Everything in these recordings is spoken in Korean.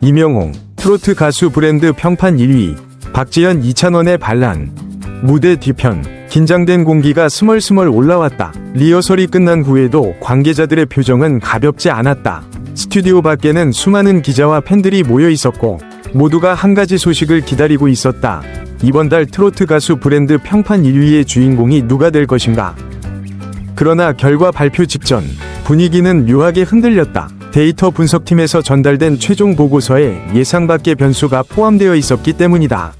이명홍, 트로트 가수 브랜드 평판 1위, 박지현 2,000원의 반란, 무대 뒤편, 긴장된 공기가 스멀스멀 올라왔다. 리허설이 끝난 후에도 관계자들의 표정은 가볍지 않았다. 스튜디오 밖에는 수많은 기자와 팬들이 모여 있었고, 모두가 한 가지 소식을 기다리고 있었다. 이번 달 트로트 가수 브랜드 평판 1위의 주인공이 누가 될 것인가? 그러나 결과 발표 직전 분위기는 묘하게 흔들렸다. 데이터 분석팀에서 전달된 최종 보고서에 예상 밖의 변수가 포함되어 있었기 때문이다.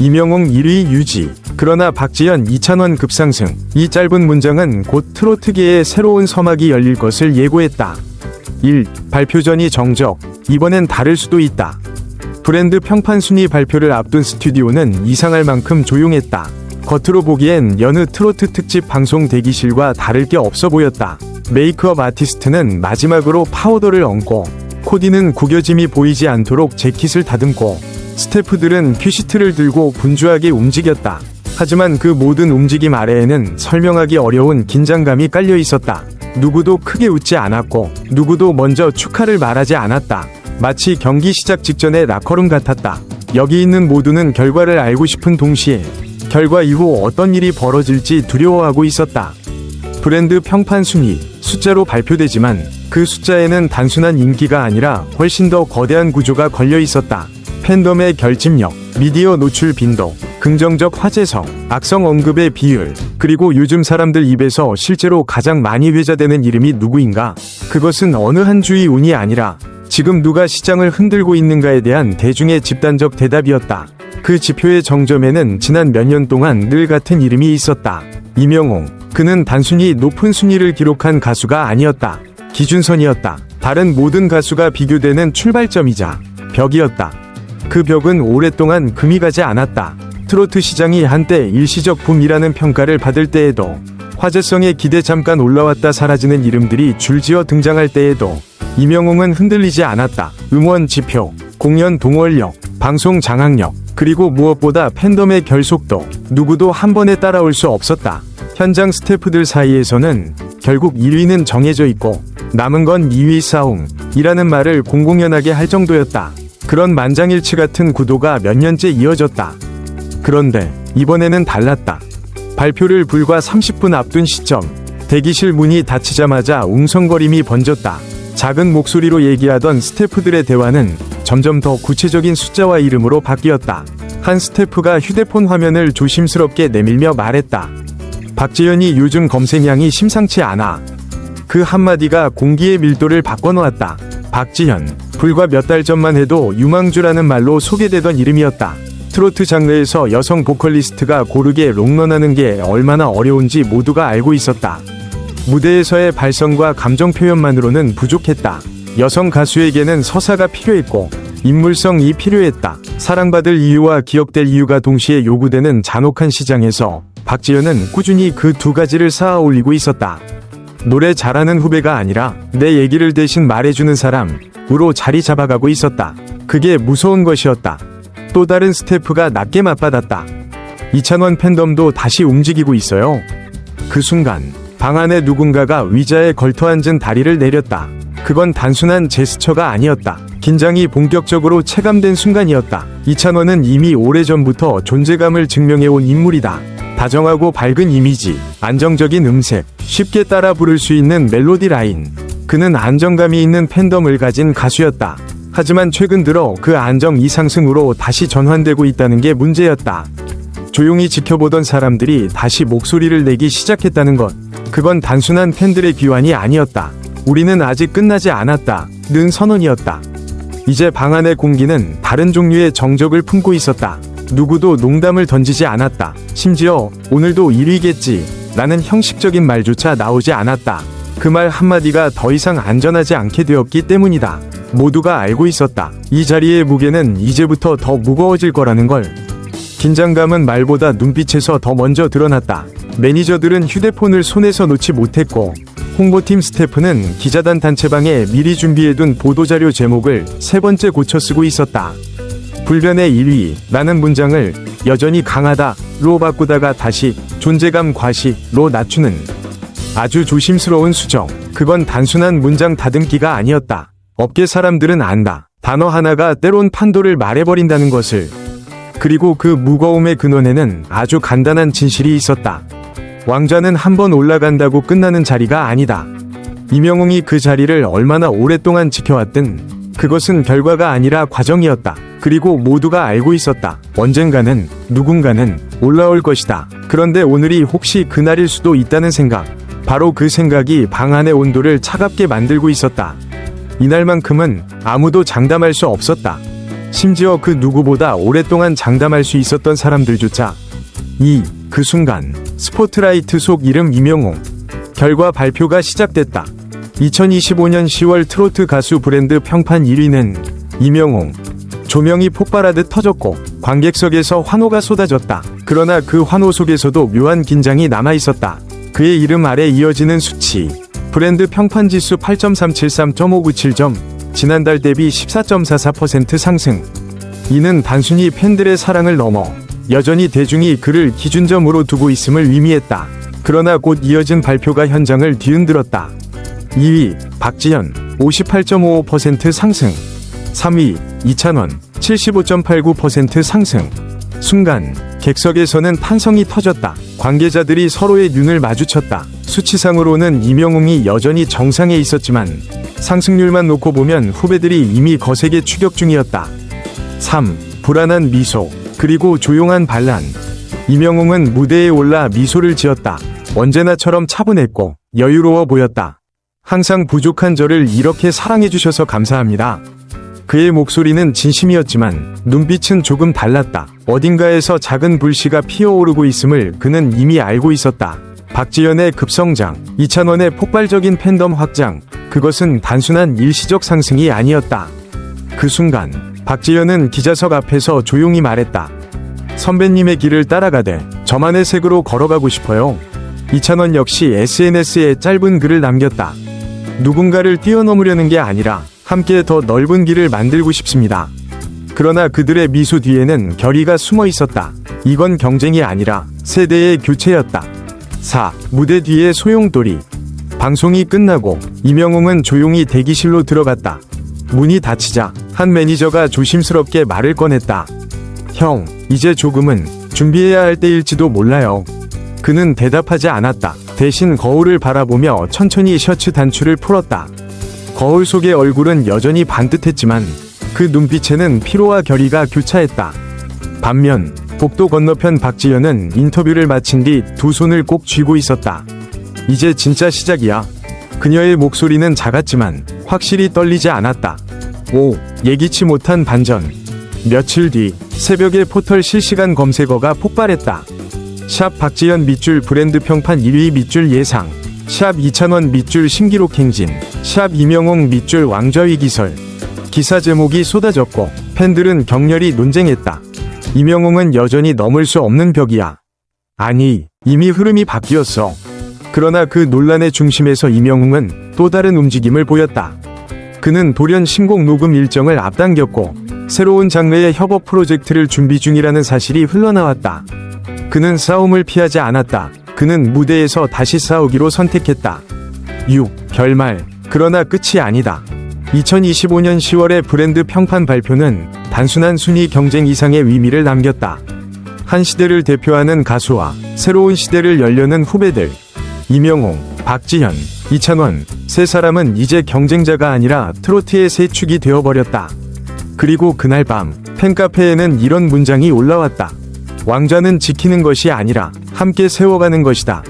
이명웅 1위 유지. 그러나 박지현 2,000원 급상승. 이 짧은 문장은 곧 트로트계의 새로운 서막이 열릴 것을 예고했다. 1. 발표 전이 정적. 이번엔 다를 수도 있다. 브랜드 평판 순위 발표를 앞둔 스튜디오는 이상할 만큼 조용했다. 겉으로 보기엔 여느 트로트 특집 방송 대기실과 다를 게 없어 보였다. 메이크업 아티스트는 마지막으로 파우더를 얹고, 코디는 구겨짐이 보이지 않도록 재킷을 다듬고, 스태프들은 큐시트를 들고 분주하게 움직였다. 하지만 그 모든 움직임 아래에는 설명하기 어려운 긴장감이 깔려 있었다. 누구도 크게 웃지 않았고, 누구도 먼저 축하를 말하지 않았다. 마치 경기 시작 직전의 라커룸 같았다. 여기 있는 모두는 결과를 알고 싶은 동시에 결과 이후 어떤 일이 벌어질지 두려워하고 있었다. 브랜드 평판 순위, 숫자로 발표되지만 그 숫자에는 단순한 인기가 아니라 훨씬 더 거대한 구조가 걸려 있었다. 팬덤의 결집력, 미디어 노출 빈도, 긍정적 화제성, 악성 언급의 비율, 그리고 요즘 사람들 입에서 실제로 가장 많이 회자되는 이름이 누구인가? 그것은 어느 한 주의 운이 아니라 지금 누가 시장을 흔들고 있는가에 대한 대중의 집단적 대답이었다. 그 지표의 정점에는 지난 몇 년 동안 늘 같은 이름이 있었다. 이명홍. 그는 단순히 높은 순위를 기록한 가수가 아니었다. 기준선이었다. 다른 모든 가수가 비교되는 출발점이자 벽이었다. 그 벽은 오랫동안 금이 가지 않았다. 트로트 시장이 한때 일시적 붐이라는 평가를 받을 때에도 화제성에 기대 잠깐 올라왔다 사라지는 이름들이 줄지어 등장할 때에도 이명웅은 흔들리지 않았다. 음원 지표, 공연 동원력, 방송 장악력, 그리고 무엇보다 팬덤의 결속도 누구도 한 번에 따라올 수 없었다. 현장 스태프들 사이에서는 결국 1위는 정해져 있고 남은 건 2위 싸움이라는 말을 공공연하게 할 정도였다. 그런 만장일치 같은 구도가 몇 년째 이어졌다. 그런데 이번에는 달랐다. 발표를 불과 30분 앞둔 시점, 대기실 문이 닫히자마자 웅성거림이 번졌다. 작은 목소리로 얘기하던 스태프들의 대화는 점점 더 구체적인 숫자와 이름으로 바뀌었다. 한 스태프가 휴대폰 화면을 조심스럽게 내밀며 말했다. 박지현이 요즘 검색량이 심상치 않아. 그 한마디가 공기의 밀도를 바꿔놓았다. 박지현. 불과 몇 달 전만 해도 유망주라는 말로 소개되던 이름이었다. 트로트 장르에서 여성 보컬리스트가 고르게 롱런하는 게 얼마나 어려운지 모두가 알고 있었다. 무대에서의 발성과 감정 표현만으로는 부족했다. 여성 가수에게는 서사가 필요했고 인물성이 필요했다. 사랑받을 이유와 기억될 이유가 동시에 요구되는 잔혹한 시장에서 박지현은 꾸준히 그 두 가지를 쌓아 올리고 있었다. 노래 잘하는 후배가 아니라 내 얘기를 대신 말해주는 사람으로 자리 잡아가고 있었다. 그게 무서운 것이었다. 또 다른 스태프가 낮게 맞받았다. 이찬원 팬덤도 다시 움직이고 있어요. 그 순간 방 안에 누군가가 위자에 걸터앉은 다리를 내렸다. 그건 단순한 제스처가 아니었다. 긴장이 본격적으로 체감된 순간이었다. 이찬원은 이미 오래전부터 존재감을 증명해온 인물이다. 다정하고 밝은 이미지, 안정적인 음색, 쉽게 따라 부를 수 있는 멜로디 라인. 그는 안정감이 있는 팬덤을 가진 가수였다. 하지만 최근 들어 그 안정 이상승으로 다시 전환되고 있다는 게 문제였다. 조용히 지켜보던 사람들이 다시 목소리를 내기 시작했다는 것. 그건 단순한 팬들의 귀환이 아니었다. 우리는 아직 끝나지 않았다. 는 선언이었다. 이제 방 안의 공기는 다른 종류의 정적을 품고 있었다. 누구도 농담을 던지지 않았다. 심지어 오늘도 1위겠지. 라는 형식적인 말조차 나오지 않았다. 그 말 한마디가 더 이상 안전하지 않게 되었기 때문이다. 모두가 알고 있었다. 이 자리의 무게는 이제부터 더 무거워질 거라는 걸. 긴장감은 말보다 눈빛에서 더 먼저 드러났다. 매니저들은 휴대폰을 손에서 놓지 못했고, 홍보팀 스태프는 기자단 단체방에 미리 준비해둔 보도자료 제목을 세 번째 고쳐 쓰고 있었다. 불변의 1위, 라는 문장을 여전히 강하다로 바꾸다가 다시 존재감 과시로 낮추는 아주 조심스러운 수정. 그건 단순한 문장 다듬기가 아니었다. 업계 사람들은 안다. 단어 하나가 때론 판도를 말해버린다는 것을. 그리고 그 무거움의 근원에는 아주 간단한 진실이 있었다. 왕좌는 한 번 올라간다고 끝나는 자리가 아니다. 이명웅이 그 자리를 얼마나 오랫동안 지켜왔든 그것은 결과가 아니라 과정이었다. 그리고 모두가 알고 있었다. 언젠가는 누군가는 올라올 것이다. 그런데 오늘이 혹시 그날일 수도 있다는 생각. 바로 그 생각이 방 안의 온도를 차갑게 만들고 있었다. 이날만큼은 아무도 장담할 수 없었다. 심지어 그 누구보다 오랫동안 장담할 수 있었던 사람들조차. 이, 그 순간, 스포트라이트 속 이름 이명웅. 결과 발표가 시작됐다. 2025년 10월 트로트 가수 브랜드 평판 1위는 이명웅. 조명이 폭발하듯 터졌고 관객석에서 환호가 쏟아졌다. 그러나 그 환호 속에서도 묘한 긴장이 남아 있었다. 그의 이름 아래 이어지는 수치. 브랜드 평판 지수 8.373.597점. 지난달 대비 14.44% 상승. 이는 단순히 팬들의 사랑을 넘어 여전히 대중이 그를 기준점으로 두고 있음을 의미했다. 그러나 곧 이어진 발표가 현장을 뒤흔들었다. 2위 박지현 58.55% 상승 3위 이찬원 75.89% 상승 순간 객석에서는 탄성이 터졌다. 관계자들이 서로의 눈을 마주쳤다. 수치상으로는 이명웅이 여전히 정상에 있었지만 상승률만 놓고 보면 후배들이 이미 거세게 추격 중이었다. 3. 불안한 미소 그리고 조용한 반란 이명웅은 무대에 올라 미소를 지었다. 언제나처럼 차분했고 여유로워 보였다. 항상 부족한 저를 이렇게 사랑해주셔서 감사합니다. 그의 목소리는 진심이었지만 눈빛은 조금 달랐다. 어딘가에서 작은 불씨가 피어오르고 있음을 그는 이미 알고 있었다. 박지연의 급성장, 이찬원의 폭발적인 팬덤 확장, 그것은 단순한 일시적 상승이 아니었다. 그 순간, 박지연은 기자석 앞에서 조용히 말했다. 선배님의 길을 따라가되 저만의 색으로 걸어가고 싶어요. 이찬원 역시 SNS에 짧은 글을 남겼다. 누군가를 뛰어넘으려는 게 아니라 함께 더 넓은 길을 만들고 싶습니다. 그러나 그들의 미소 뒤에는 결의가 숨어 있었다. 이건 경쟁이 아니라 세대의 교체였다. 4. 무대 뒤의 소용돌이. 방송이 끝나고 이명웅은 조용히 대기실로 들어갔다. 문이 닫히자 한 매니저가 조심스럽게 말을 꺼냈다. 형, 이제 조금은 준비해야 할 때일지도 몰라요. 그는 대답하지 않았다. 대신 거울을 바라보며 천천히 셔츠 단추를 풀었다. 거울 속의 얼굴은 여전히 반듯했지만 그 눈빛에는 피로와 결의가 교차했다. 반면 복도 건너편 박지연은 인터뷰를 마친 뒤 두 손을 꼭 쥐고 있었다. 이제 진짜 시작이야. 그녀의 목소리는 작았지만 확실히 떨리지 않았다. 오, 예기치 못한 반전. 며칠 뒤 새벽에 포털 실시간 검색어가 폭발했다. 샵 박지연 밑줄 브랜드 평판 1위 밑줄 예상. 샵 2,000원 밑줄 신기록 행진. 샵 이명웅 밑줄 왕좌위 기설. 기사 제목이 쏟아졌고 팬들은 격렬히 논쟁했다. 이명웅은 여전히 넘을 수 없는 벽이야. 아니, 이미 흐름이 바뀌었어. 그러나 그 논란의 중심에서 이명웅은 또 다른 움직임을 보였다. 그는 돌연 신곡 녹음 일정을 앞당겼고 새로운 장르의 협업 프로젝트를 준비 중이라는 사실이 흘러나왔다. 그는 싸움을 피하지 않았다. 그는 무대에서 다시 싸우기로 선택했다. 6. 결말. 그러나 끝이 아니다. 2025년 10월의 브랜드 평판 발표는 단순한 순위 경쟁 이상의 의미를 남겼다. 한 시대를 대표하는 가수와 새로운 시대를 열려는 후배들. 이명웅, 박지현, 이찬원, 세 사람은 이제 경쟁자가 아니라 트로트의 새 축이 되어버렸다. 그리고 그날 밤, 팬카페에는 이런 문장이 올라왔다. 왕좌는 지키는 것이 아니라 함께 세워가는 것이다.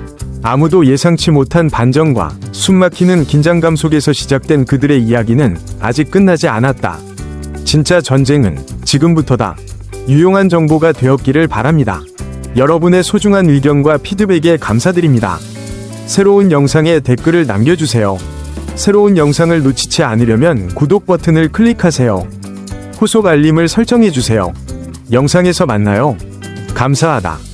아무도 예상치 못한 반전과 숨막히는 긴장감 속에서 시작된 그들의 이야기는 아직 끝나지 않았다. 진짜 전쟁은 지금부터다. 유용한 정보가 되었기를 바랍니다. 여러분의 소중한 의견과 피드백에 감사드립니다. 새로운 영상에 댓글을 남겨주세요. 새로운 영상을 놓치지 않으려면 구독 버튼을 클릭하세요. 후속 알림을 설정해주세요. 영상에서 만나요. 감사하다.